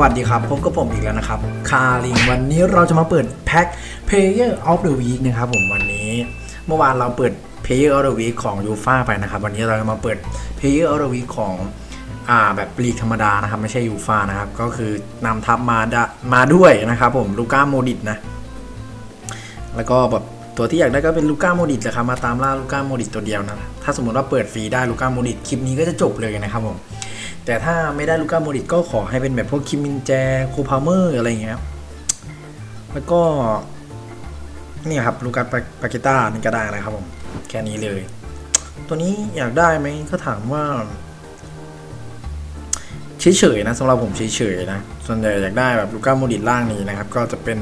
วัสดีครับพบกับผมอีกแล้วนะครับ คาริงวันนี้เราจะมาเปิดแพ็ค Player of the Week นะครับผมวันนี้ เมื่อวานเราเปิด Player of the Week ของยูฟาไปนะครับ วันนี้เราจะมาเปิด Player of the Week ของอ่าแบบลีกธรรมดานะครับ ไม่ใช่ยูฟานะครับ ก็คือนำทัพมาดมาด้วยนะครับผมลูก้าโมดิตนะ แล้วก็แบบตัวที่อยากได้ก็เป็นลูก้าโมดิตแหละครับมาตามล่าลูก้าโมดิตตัวเดียวนะถ้าสมมติว่าเปิดฟรีได้ลูก้าโมดิตคลิปนี้ก็จะจบเลยนะครับผม แต่ถ้าไม่ได้ลูก้าโมดิตก็ขอให้เป็นแบบพวกคิมมินแจโคพาเมอร์อะไรอย่างเงี้ยครับแล้วก็นี่ครับลูกาปาเกต้านี่ก็ได้นะครับผม แค่นี้เลย ตัวนี้อยากได้ไหมก็ถามว่าเฉยๆนะสำหรับผมเฉยๆนะ ส่วนใหญ่อยากได้แบบลูก้าโมดิตล่างนี้นะครับ ก็จะเป็น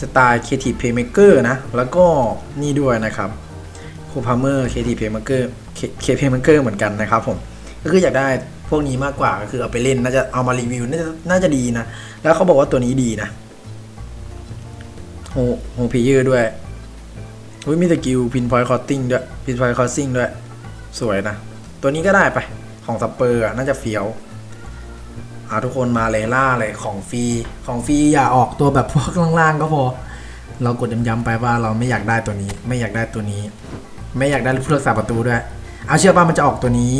สไตล์ Creative Playmaker นะ แล้วก็นี่ด้วยนะครับโคพาเมอร์ Creative Playmaker K Playmaker เหมือนกันนะครับผม ก็คืออยากได้ พวกนี้มากกว่าก็คือเอาไปเล่นน่าจะเอามารีวิวน่าจะน่าจะดีนะ แล้วเขาบอกว่าตัวนี้ดีนะโฮโฮเพเยอร์ด้วยอุ้ยมีสกิลพินพอยต์คอตติ้งด้วยพินพอยต์คอตติ้งด้วย สวยนะ ตัวนี้ก็ได้ไปของสเปอร์น่าจะเฟี้ยวอ่าทุกคนมาเลยล่าเลยของฟรีของฟรีอย่าออกตัวแบบพวกล่างๆก็พอ เรากดย้ำๆไปว่าเราไม่อยากได้ตัวนี้ ไม่อยากได้ตัวนี้ ไม่อยากได้ผู้รักษาประตูด้วย เอาเชื่อป่ะมันจะออกตัวนี้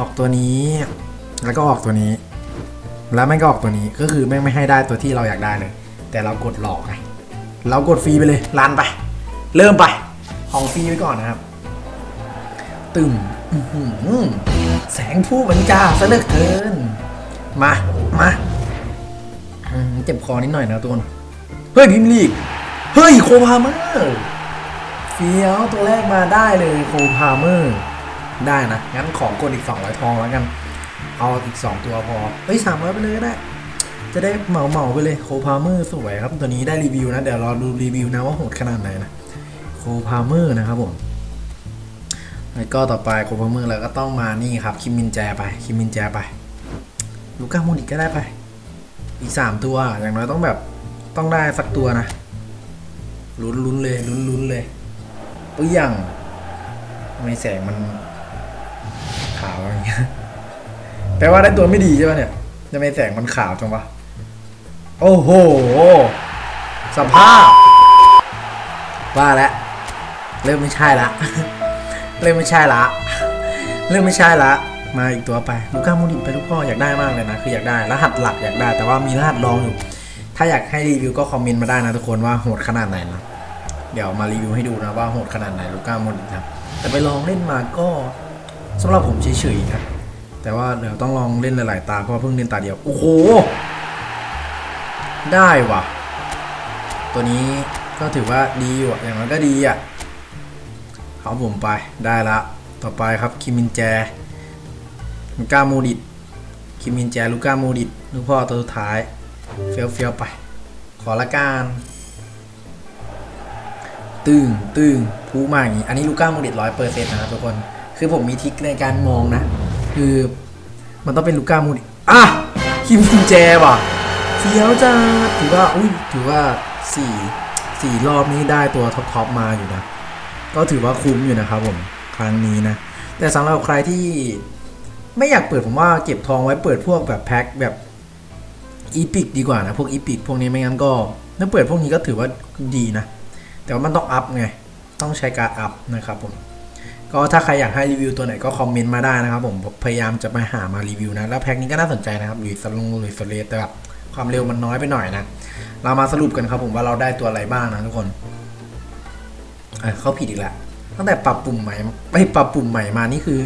ออกตัวนี้ แล้วก็ออกตัวนี้ แล้วแม่งก็ออกตัวนี้ก็คือแม่งไม่ให้ได้ตัวที่เราอยากได้เลย แต่เรากดหลอกไงเรากดฟรีไปเลยรันไป เริ่มไปของฟรีไว้ก่อนนะครับ ตึมแสงผู้บรรจาซะเลือเกิน มา มาเจ็บคอนิดหน่อยนะทุกคนเฮ้ยพิมลีก เฮ้ยโคพาเมอร์เฟี้ยวตัวแรกมาได้เลยโคพาเมอร์ ได้นะ งั้นของกดอีก 200 ทองแล้วกัน เอาอีก 2 ตัวพอ เฮ้ยสามร้อยไปเลยก็ได้ จะได้เหมาเหมาไปเลยโคพาเมอร์สวยครับ ตัวนี้ได้รีวิวนะ เดี๋ยวรอดูรีวิวนะว่าโหดขนาดไหนนะ โคพาเมอร์นะครับผม แล้วก็ต่อไปโคพาเมอร์แล้วก็ต้องมานี่ครับ คิมมินแจไป คิมมินแจไป ลูก้าโมนิกก็ได้ไป อีก 3 ตัว อย่างน้อยต้องแบบ ต้องได้สักตัวนะ ลุ้นลุ้นเลย ลุ้นลุ้นเลยปื้ยยังทำไมแสงมันาวอย่างเงี้ยแปลว่าได้ตัวไม่ดีใช่ป่ะเนี่ยทำไมแสงมันขาวจังวะ โอ้โห สภาพ ว่าแล้วเริ่มไม่ใช่ละ เริ่มไม่ใช่ละ เริ่มไม่ใช่ละ มาอีกตัวไปลูก้ามูดิไปลูกพ่ออยากได้มากเลยนะ คืออยากได้ รหัสหลักอยากได้ แต่ว่ามีรหัสรองอยู่ ถ้าอยากให้รีวิวก็คอมเมนต์มาได้นะทุกคนว่าโหดขนาดไหนนะ เดี๋ยวมารีวิวให้ดูนะว่าโหดขนาดไหนลูก้าโมดิครับ แต่ไปลองเล่นมาก็ สำหรับผมเฉยๆนะแต่ว่าเดี๋ยวต้องลองเล่นหลายๆตาเพราะเพิ่งเล่นตาเดียว โอ้โห ได้ว่ะ ตัวนี้ก็ถือว่าดีอยู่อย่างน้อยก็ดีอะเอาผมไปได้ละ ต่อไปครับคิมินแจลูก้าโมดิตคิมินแจลูก้าโมดิตลูกพ่อตัวสุดท้าย เฟี้ยวเฟี้ยวๆไป ขอละกันตึงตึงพูมาอย่างนี้ อันนี้ลูก้าโมดิตร้อยเปอร์เซ็นต์นะครับทุกคน คือผมมีทิคในการมองนะ คือมันต้องเป็นลูก้าโมดิอะคิมกุญแจว่ะเฟี้ยวจ้าถือว่าอุ้ยถือว่าสี่สี่รอบนี้ได้ตัวท็อปทอปมาอยู่นะ ก็ถือว่าคุ้มอยู่นะครับผมครั้งนี้นะ แต่สำหรับใครที่ไม่อยากเปิดผมว่าเก็บทองไว้เปิดพวกแบบแพ็คแบบอีพิกดีกว่านะพวกอีพิกพวกนี้ไม่งั้นก็ถ้าเปิดพวกนี้ก็ถือว่าดีนะ แต่ว่ามันต้องอัพไง ต้องใช้การอัพนะครับผม ก็ถ้าใครอยากให้รีวิวตัวไหนก็คอมเมนต์มาได้นะครับผมพยายามจะไปหามารีวิวนะ แล้วแพ็คนี้ก็น่าสนใจนะครับหรือสลงหรือสเลตแต่แบบความเร็วมันน้อยไปหน่อยนะ เรามาสรุปกันครับผมว่าเราได้ตัวอะไรบ้างนะทุกคนเเขาผิดอีกแล้วตั้งแต่ปรับปุ่มใหม่ไม่ปรับปุ่มใหม่มานี่คือ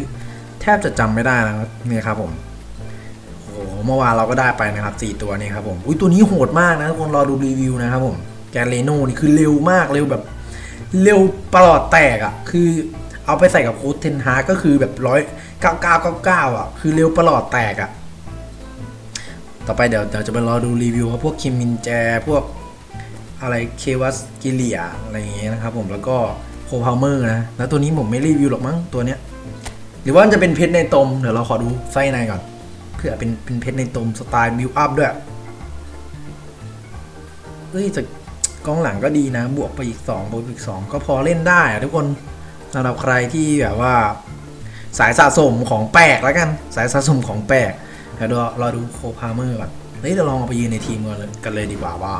แทบจะจำไม่ได้นะเนี่ยครับผมโอ้โหเมื่อวานเราก็ได้ไปนะครับสี่ตัวนี้ครับผมอุ้ยตัวนี้โหดมากนะทุกคนรอดูรีวิวนะครับผมแกเลโน่นี่คือเร็วมากเร็วแบบ เร็วประหลอดแตกอะ่ะ คือ เอาไปใส่กับโค้ดเทนฮาก็คือแบบร้อยเก้าเก้าเก้าเก้าอะ คือเร็วประหลอดแตกอะ ต่อไปเดี๋ยวเดี๋ยวจะไปรอดูรีวิวครับพวกคิมมินแจ พวกอะไรเควัสกิเลียอะไรอย่างเงี้ยนะครับผมแล้วก็โคพาวเมอร์นะ แล้วตัวนี้ผมไม่รีวิวหรอกมั้งตัวเนี้ย หรือว่าจะเป็นเพชรในตม เดี๋ยวเราขอดูไส้ในก่อนเพื่อเป็นเป็นเพชรในตมสไตล์บิวอัพด้วยเฮ้ยแต่กองหลังก็ดีนะ บวกไปอีก2บวกอีก 2 ก็พอเล่นได้อะทุกคน สำหรับใครที่แบบว่า สายสะสมของแปลกแล้วกัน สายสะสมของแปลกเดี๋ยวรอรอดูโคพาเมอร์ก่อนเฮ้ยเดี๋ยวลองเอาไปยืนในทีมกันเลยกันเลยดีกว่าว่า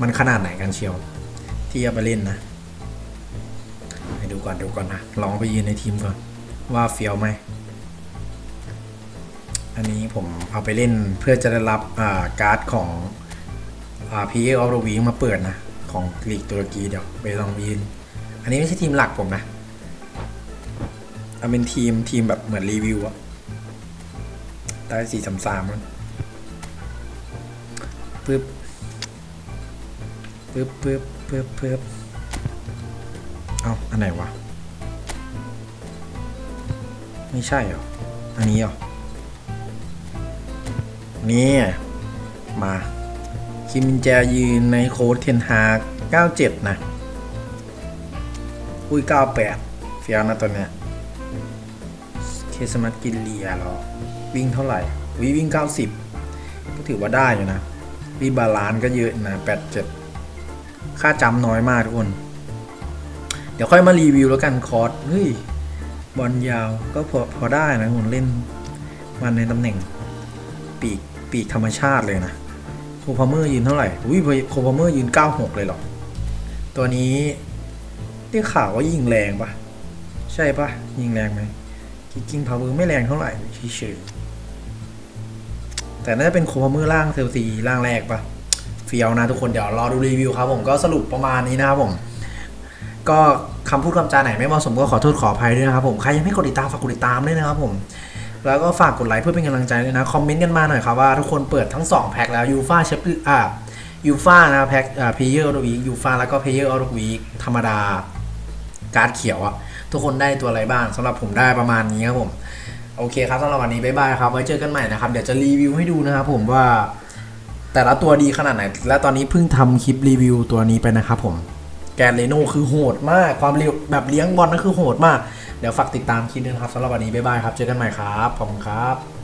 มันขนาดไหนกันเชียว ที่จะไปเล่นนะให้ดูก่อนดูก่อนนะลองเอาไปยืนในทีมก่อน ว่าเฟี้ยวไหมอันนี้ผมเอาไปเล่นเพื่อจะได้รับาการ์ดของพีเอออฟวีมาเปิดนะ ของลีกตุรกีเดี๋ยวไปลองยืน อันนี้ไม่ใช่ทีมหลักผมนะ เอาเป็นทีมทีมแบบเหมือนรีวิวอะได้สี่สามสามันปึ๊บปึ๊บปึ๊บปึ๊บปึ๊บเอาอันไหนวะ ไม่ใช่หรอ อันนี้หรอ นี่ มาคิมินแจยืนในโค้ดเทนฮา97 นะ อุ้ย 98 เฟียวนะตัวเนี้ย เคสมัตกินเลียหรอ วิ่งเท่าไหร่ วิวิ่ง 90 ก็ถือว่าได้อยู่นะวีบาลานก็เยอะนะ 87 ค่าจำน้อยมากทุกคน เดี๋ยวค่อยมารีวิวแล้วกันคอร์สเฮ้ย บอลยาวก็พอพอได้นะผมเล่น มันในตำแหน่ง ปีกปีกธรรมชาติเลยนะโคพาเมอร์ยืนเท่าไหร่อุ้ยโคพาเมอร์ยืน 96 เลยเหรอ ตัวนี้ได้ข่าวว่ายิงแรงปะใช่ปะยิงแรงไหม คิกกิ้งพาวเวอร์ไม่แรงเท่าไหร่เฉยๆแต่น่าจะเป็นโคพาเมอร์ล่างเซลซีล่างแรกปะเฟียวนะทุกคนเดี๋ยวรอดูรีวิวครับผมก็สรุปประมาณนี้นะครับผม ก็คำพูดคำจาไหนไม่เหมาะสมก็ขอโทษขออภัยด้วยนะครับผมใครยังไม่กดติดตามฝากกดติดตามด้วยนะครับผมแล้วก็ฝากกดไลค์เพื่อเป็นกำลังใจด้วยนะคอมเมนต์กันมาหน่อยครับว่าทุกคนเปิดทั้ง 2 แพ็คแล้วยูฟาเชฟอ่ายูฟานะแพ็คอ่าเพเยอร์ออฟวียูฟาแล้วก็เพเยอร์ออฟวีธรรมดาการ์ดเขียวอะ ทุกคนได้ตัวอะไรบ้างสำหรับผมได้ประมาณนี้ครับผมโอเคครับสำหรับวันนี้บ๊ายบายครับไว้เจอกันใหม่นะครับเดี๋ยวจะรีวิวให้ดูนะครับผมว่าแต่ละตัวดีขนาดไหน และตอนนี้เพิ่งทำคลิปรีวิวตัวนี้ไปนะครับผมแกนเลโน่คือโหดมากความเร็วแบบเลี้ยงบอลนั่นคือโหดมาก เดี๋ยวฝากติดตามคลิปด้วยนะครับสำหรับวันนี้บ๊ายบายครับ เจอกันใหม่ครับ ขอบคุณครับ